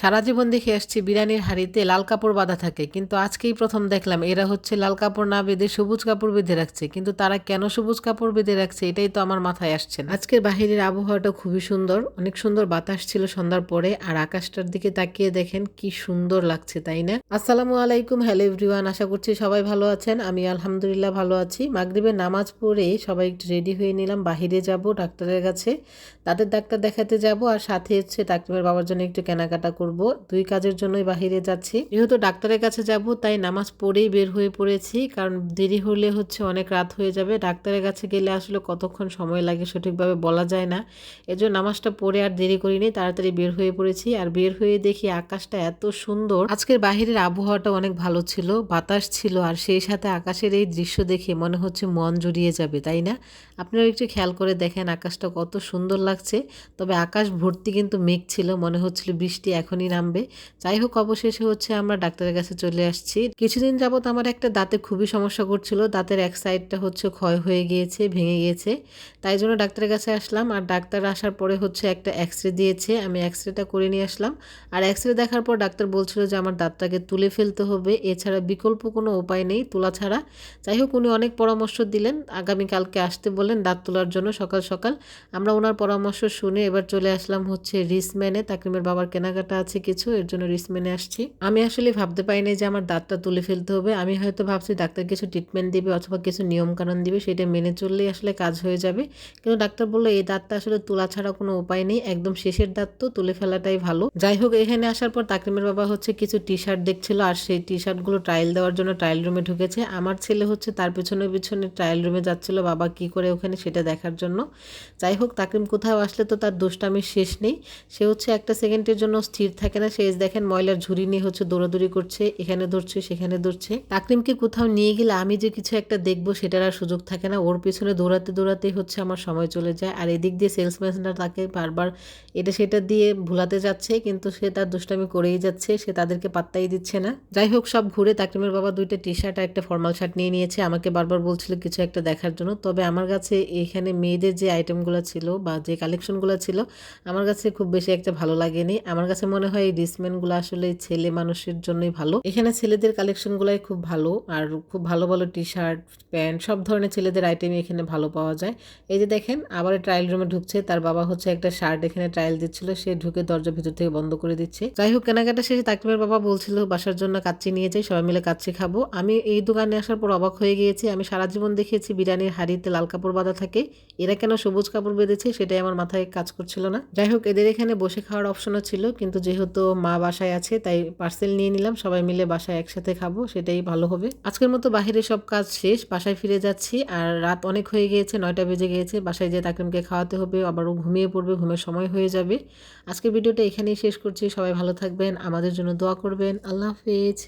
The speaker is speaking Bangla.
সারা জীবন দেখে আসছি বিরিয়ানির হাঁড়িতে লাল কাপড় বাঁধা থাকে। কিন্তু আজকেই প্রথম দেখলাম এরা হচ্ছে লাল কাপড় না বেঁধে সবুজ কাপড় বেঁধে রাখছে। কিন্তু তারা কেন সবুজ কাপড় বেঁধে রাখছে এটাই তো আমার মাথায় আসছে না। আজকের বাহিরের আবহাওয়াটা খুবই সুন্দর, অনেক সুন্দর বাতাস ছিল সন্ধ্যার পরে, আর আকাশটার দিকে তাকিয়ে দেখেন কি সুন্দর লাগছে, তাই না? আসসালামু আলাইকুম, হ্যালো এভরিওয়ান, আশা করছি সবাই ভালো আছেন। আমি আলহামদুলিল্লাহ ভালো আছি। মাগরিবের নামাজ পড়ে সবাই একটু রেডি হয়ে নিলাম, বাহিরে যাব ডাক্তারের কাছে। তাদের ডাক্তার দেখাতে যাব, আর সাথে হচ্ছে ডাক্তারের বাবার জন্য একটু কেনাকাটা করব, দুই কাজের জন্যই বাহিরে যাচ্ছি। যেহেতু ডাক্তারের কাছে যাব, তাই নামাজ পড়েই বের হয়ে পড়েছি, কারণ দেরি হলে হচ্ছে অনেক রাত হয়ে যাবে। ডাক্তারের কাছে গেলে আসলে কতক্ষণ সময় লাগে সঠিকভাবে বলা যায় না। এজন্য নামাজটা পড়ে আর দেরি করিনি, তাড়াতাড়ি বের হয়ে পড়েছি। আর বের হয়ে দেখি আকাশটা এত সুন্দর। আজকের বাহিরের আবহাওয়াটা অনেক ভালো ছিল, বাতাস ছিল, আর সেই সাথে আকাশের এই দৃশ্য দেখে মনে হচ্ছে মন জুড়িয়ে যাবে, তাই না? আপনারা একটু খেয়াল করে দেখেন আকাশটা কত সুন্দর লাগছে। তবে আকাশ ভর্তি কিন্তু মেঘ ছিল, মনে হচ্ছিল বৃষ্টি এখনই নামবে। যাই হোক, অবশেষে হচ্ছে আমরা ডাক্তারের কাছে চলে আসছি। কিছুদিন যাবত আমার একটা দাঁতে খুবই সমস্যা করছিল। দাঁতের এক সাইডটা হচ্ছে ক্ষয় হয়ে গিয়েছে, ভেঙে গিয়েছে। তাই জন্য ডাক্তারের কাছে আসলাম আর ডাক্তার আসার পরে হচ্ছে একটা এক্স রে দিয়েছে। আমি এক্স রেটা করে নিয়ে আসলাম। আর এক্স রে দেখার পর ডাক্তার বলছিল যে আমার দাঁতটাকে তুলে ফেলতে হবে। এছাড়া বিকল্প কোনো উপায় নেই তোলা ছাড়া। যাই হোক, উনি অনেক পরামর্শ দিলেন। আগামীকালকে আসতে বললেন দাঁত তোলার জন্য সকাল সকাল। আমরা ওনার পরামর্শ শুনে এবার চলে আসলাম হচ্ছে রিসম্যানে তাকিমের বাবার কেনাকাটা আছে কিছু, এর জন্য রিস্ক মেনে আসছি। আমি আসলে ভাবতে পারিনি যে আমার দাঁতটা তুলে ফেলতে হবে। আমি হয়তো ভাবছি ডাক্তার কিছু ট্রিটমেন্ট দিবে অথবা কিছু নিয়মকানুন দিবে, সেটা মেনে চললেই আসলে কাজ হয়ে যাবে। কিন্তু ডাক্তার বলল, এই দাঁতটা আসলে তোলা ছাড়া কোনো উপায় নেই, একদম শেষের দাঁত তো, তুলে ফেলাটাই ভালো। যাই হোক এখানে আসার পর তাকরিমের বাবা হচ্ছে কিছু টি শার্ট দেখছিল, আর সেই টি শার্টগুলো ট্রায়াল দেওয়ার জন্য ট্রায়াল রুমে ঢুকেছে। আমার ছেলে হচ্ছে তার পেছনে পিছনে ট্রায়াল রুমে যাচ্ছিল, বাবা কি করে ওখানে সেটা দেখার জন্য। যাই হোক তাকরিম কোথাও আসলে তো তার দুষ্টামির শেষ নেই। সে হচ্ছে একটা সেকেন্ডের জন্য স্থির থাকে না সে দেখেন ময়লার ঝুড়ি নিয়ে হচ্ছে দৌড়াদৌড়ি করছে, এখানে ধরছে, সেখানে ধরছে। তাকরিমকে কোথাও নিয়ে গেলে আমি যে কিছু একটা দেখব, সেটার আর সুযোগ থাকে না। ওর পিছনে দৌড়াতে দৌড়াতে হচ্ছে আমার সময় চলে যায়। আর এদিক দিয়ে সেলসম্যানরা তাকে বারবার এটা সেটা দিয়ে ভুলাতে যাচ্ছে, কিন্তু সে তার দুষ্টামি করেই যাচ্ছে, সে তাদেরকে পাত্তাই দিচ্ছে না। যাই হোক, সব ঘুরে তাকরিমের বাবা দুইটা টি শার্ট আর একটা ফর্মাল শার্ট নিয়ে নিয়েছে, আমাকে বারবার বলছিল কিছু একটা দেখার জন্য। তবে আমার কাছে এখানে মেয়েদের যে আইটেমগুলো ছিল বা যে কালেকশনগুলো ছিল, আমার কাছে খুব বেশি একটা ভালো লাগেনি। আমার কাছে মনে হয় এই ডিসমেন্টগুলো আসলে ছেলে মানুষের জন্যই ভালো। এখানে ছেলেদের কালেকশনগুলাই খুব ভালো, আর খুব ভালো ভালো টি শার্ট প্যান্ট, সব ধরনের ছেলেদের আইটেমই এখানে ভালো পাওয়া যায়। এই যে দেখেন, আবার ট্রায়াল রুমে ঢুকছে, তার বাবা হচ্ছে একটা শার্ট এখানে ট্রায়াল দিচ্ছিল, সে ঢুকে দরজা ভিতর থেকে বন্ধ করে দিচ্ছে। যাই হোক, কেনাকাটা শেষে তাকিমের বাবা বলছিল, বাসার জন্য কাচ্চি নিয়ে যাই, সবাই মিলে কাচ্চি খাব। আমি এই দোকানে আসার পর অবাক হয়ে গিয়েছি, আমি সারা জীবন দেখেছি বিরিয়ানির হাড়িতে লাল কাপড় বাঁধা থাকে, এরা কেন সবুজ কাপড় বেঁধেছে সেটাই আমার মাথায় কাজ করছিল না। যাই হোক, এদের এখানে বসে খাওয়ার অপশনও ছিল, কিন্তু যেহেতু মা বাসায় আছে, তাই পার্সেল নিয়ে নিলাম। সবাই মিলে বাসায় একসাথে খাব, সেটাই ভালো হবে। আজকের মতো বাহিরে সব কাজ শেষ, বাসায় ফিরে যাচ্ছি। আর রাত অনেক হয়ে গিয়েছে, নয়টা বেজে গিয়েছে। বাসায় যেয়ে তাকিমকে খাওয়াতে হবে, আবারও ঘুমিয়ে পড়বে, ঘুমের সময় হয়ে যাবে। আজকের ভিডিওটা এখানেই শেষ করছি। সবাই ভালো থাকবেন, আমাদের জন্য দোয়া করবেন। আল্লাহ হাফিজ।